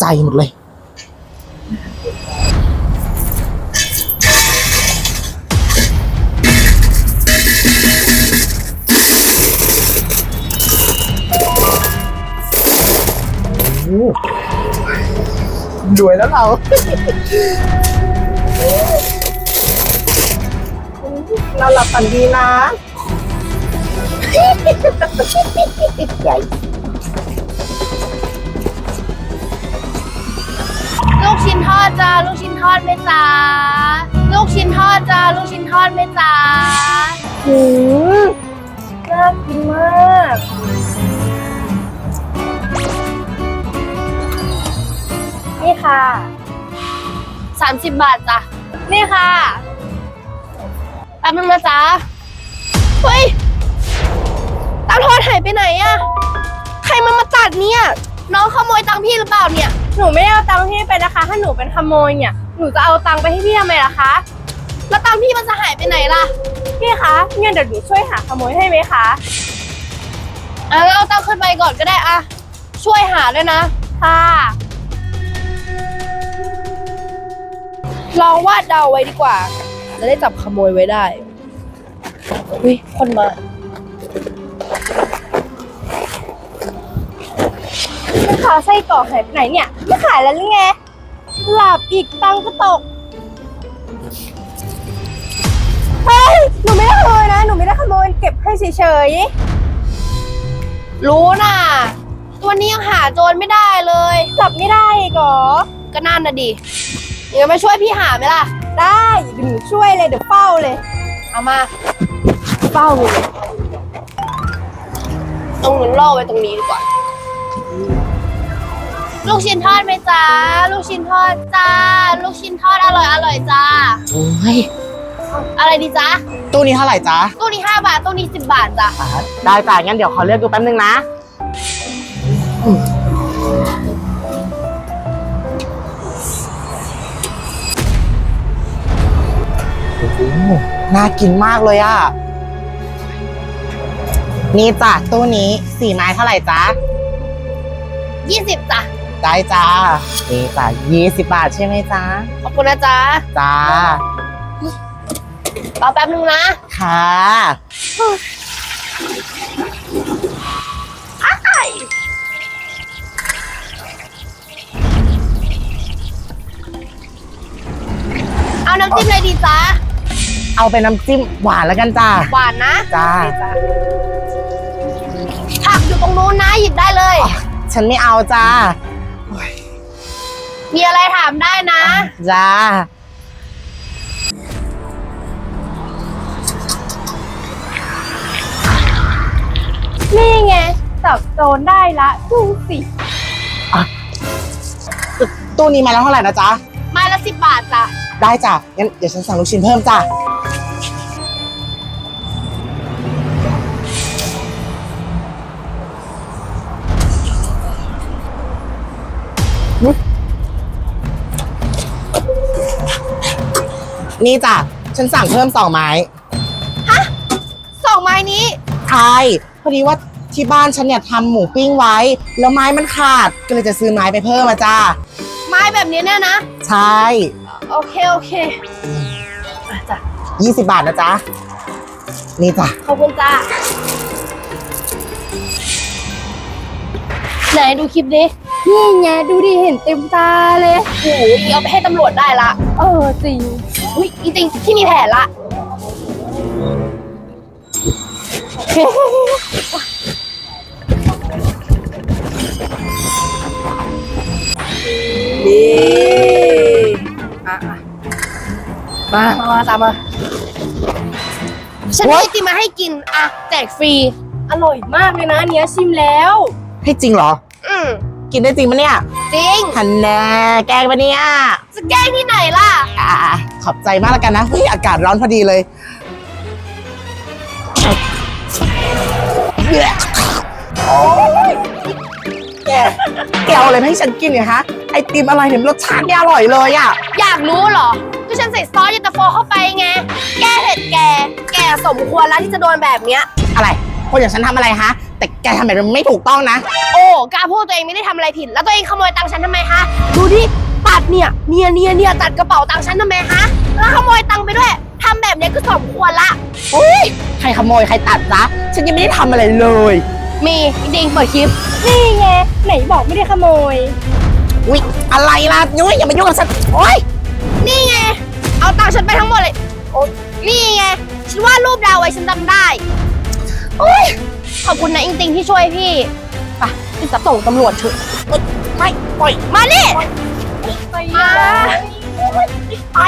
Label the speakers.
Speaker 1: ใจหมดเลยโอ้โหรวยแล้วเรา เราหลับฝันดีนะ ใหญ่
Speaker 2: ลูกชิ้นทอดจ้าลูกชิ้นทอดไหมจ้าลูกชิ้นทอดจ้าลูกชิ้นทอดไหมจ้า
Speaker 3: หืมน่ากินมากนี่ค่ะ
Speaker 2: สามสิบบาทจ้ะ
Speaker 3: นี่ค่ะ
Speaker 2: แป๊บนึงนะจ๊ะเฮ้ยตังค์ทอนหายไปไหนอะใครมันมาตัดเนี่ย น้องขโมยตังค์พี่หรือเปล่าเนี่ย
Speaker 3: หนูไม่ได้เอาตังค์พี่ไปนะคะ ถ้าหนูเป็นขโมยเนี่ย หนูจะเอาตังค์ไปให้พี่ทำไมล่ะคะ
Speaker 2: แล้วตังค์พี่มันจะหายไปไหนล่ะ
Speaker 3: พี่คะงั้นเดี๋ยวหนูช่วยหาขโมยให้ไหมคะ
Speaker 2: อะงั้นเอาตังค์ขึ้นไปก่อนก็ได้อะช่วยหาด้วยนะ
Speaker 3: ค่ะ
Speaker 2: ลองวาดเดาไว้ดีกว่า จะได้จับขโมยไว้ได้ อุ้ยคนมา
Speaker 3: แม่ค้าไส้กรอกหายไปไหนเนี่ย ไม่ขายแล้วหรือไง หลับอีกตังค์ก็ตก เฮ้ย หนูไม่ได้ขโมยนะ หนูไม่ได้ขโมย เก็บให้เฉย
Speaker 2: รู้น่ะ ตัวนี้ยังหาโจรไม่ได้เลย
Speaker 3: ๆจับไม่ได้อีกเหรอ
Speaker 2: ก็นั่นน่ะดิเดี๋ยวมาช่วยพี่หาไหมล่ะ
Speaker 3: ได้เดี๋ยวหนูช่วยเลยเดี๋ยวเฝ้าเลย
Speaker 2: เอามา เฝ้าเลยเอาเงินล่อไว้ตรงนี้ดีกว่า ลูกชิ้นทอดไหมจ้าลูกชิ้นทอดจ้า ลูกชิ้นทอดอร่อยอร่อยจ้า
Speaker 1: โอ้ย
Speaker 2: อะไรดีจ้า
Speaker 1: ตู้นี้เท่าไหร่จ๊ะ
Speaker 2: ตู้นี้ห้าบาทตู้นี้สิบบาทจ้ะ
Speaker 1: อ่าได้จ้ะงั้นเดี๋ยวขอเลือกดูแป๊บนึงนะอืมโอ้โหน่ากินมากเลยอะ นี่จ้ะตู้นี้สี่ไม้เท่าไหร่จ๊ะ
Speaker 2: ยี่สิบจ้ะ
Speaker 1: ได้จ้านี่จ้ะยี่สิบบาทใช่ไหมจ๊ะ
Speaker 2: ขอบคุณนะจ๊ะ
Speaker 1: จ้าร
Speaker 2: อแป๊บนึงนะ
Speaker 1: ค่ะ
Speaker 2: เอาน้ำจิ้มเลยดีจ้า
Speaker 1: เอาเป็นน้ำจิ้มหวานแล้วกันจ้า
Speaker 2: หวานนะ
Speaker 1: จ้า
Speaker 2: ผักอยู่ตรงนู้นนะหยิบได้เลย
Speaker 1: ฉันไม่เอาจ้า
Speaker 2: มีอะไรถามได้นะ
Speaker 1: จ้า
Speaker 3: นี่ไงจับโจรได้ละดูสิ
Speaker 1: ตู้นี้มาแล้วเท่าไหร่นะจ๊ะ
Speaker 2: ไม้ละสิบบาทจ้ะ
Speaker 1: ได้จ้ะ งั้นเดี๋ยวฉันสั่งลูกชิ้นเพิ่มจ้ะ นี่จ้ะฉันสั่งเพิ่มสองไม้
Speaker 2: สองไม้นี้
Speaker 1: ใช่พอดีว่าที่บ้านฉันเนี่ยทำหมูปิ้งไว้ แล้วไม้มันขาดก็เลยจะซื้อไม้ไปเพิ่มมาจ้า
Speaker 2: ไม้แบบนี้เนี่ยนะ
Speaker 1: ใช่
Speaker 2: โอเคโอเคอะจ้ะ
Speaker 1: 20บาทนะจ๊ะ นี่จ้ะ
Speaker 2: ขอบคุณจ้าไหนดูคลิปดิ
Speaker 3: นี่ไงดูดิเห็นเต็มตาเลย
Speaker 2: โอ้โหเอาไปให้ตำรวจได้ละ
Speaker 3: เออจริง
Speaker 2: อุ้ยจริงๆที่มีแผนละ
Speaker 3: นี่อะมา
Speaker 2: มา มาตามมาฉันมีไอติมมาให้กิน อะ แจกฟรี
Speaker 3: อร่อยมากเลยนะอันเนี้ยชิมแล้ว
Speaker 1: ให้จริงเหรอ
Speaker 2: อืม
Speaker 1: กินได้จริงปะเนี่ย
Speaker 2: จริง
Speaker 1: ฮันแน่แกล้งปะเนี่ย
Speaker 2: จะแกล้งที่ไหนล่ะ
Speaker 1: อ่าขอบใจมากแล้วกันนะเฮ้ยอากาศร้อนพอดีเลยโอ๊ยแกแกเอาอะไรมาให้ฉันกินเนี่ยฮะไอติมอะไรเนี่ยรสชาติเนี่ยอร่อยเลยอะ
Speaker 2: อยากรู้เหรอก็ฉันใส่ซอสเย็นตาโฟเข้าไปไง แก้เผ็ดแก แกสมควรแล้วที่จะโดนแบบเนี้ย
Speaker 1: อะไร คนอย่างฉันทำอะไรฮะ แต่แกทำแบบนี้ไม่ถูกต้องนะ
Speaker 2: โอ้กล้าพูดตัวเองไม่ได้ทำอะไรผิด แล้วตัวเองขโมยตังค์ฉันทำไมคะดูดิตัดเนี่ยเนี่ยเนี่ยเนี่ยตัดกระเป๋าตังค์ฉันทำไมคะแล้วขโมยตังค์ไปด้วยทำแบบเนี้ยก็สมควรละ
Speaker 1: อุ้ยใครขโมยใครตัดนะฉันยังไม่ได้ทำอะไรเลย
Speaker 2: มีจริงๆเปิดคลิป
Speaker 3: นี่ไงไหนบอกไม่ได้ขโมย
Speaker 1: อุ้ยอะไรล่ะยุ้ยอย่ามายุ่งกับฉันโอ๊ย
Speaker 2: นี่ไง เอาตังค์ฉันไปทั้งหมดเลยโอ้นี่ไงฉันวาดรูปดาวไว้ฉันจำได้ โอ้ยขอบคุณนะอิงติงที่ช่วยพี่ไปพี่จะส่งตำรวจเถอะ
Speaker 1: ไม่ปล่อย
Speaker 2: มานี่
Speaker 3: ไป
Speaker 2: มา
Speaker 1: ไป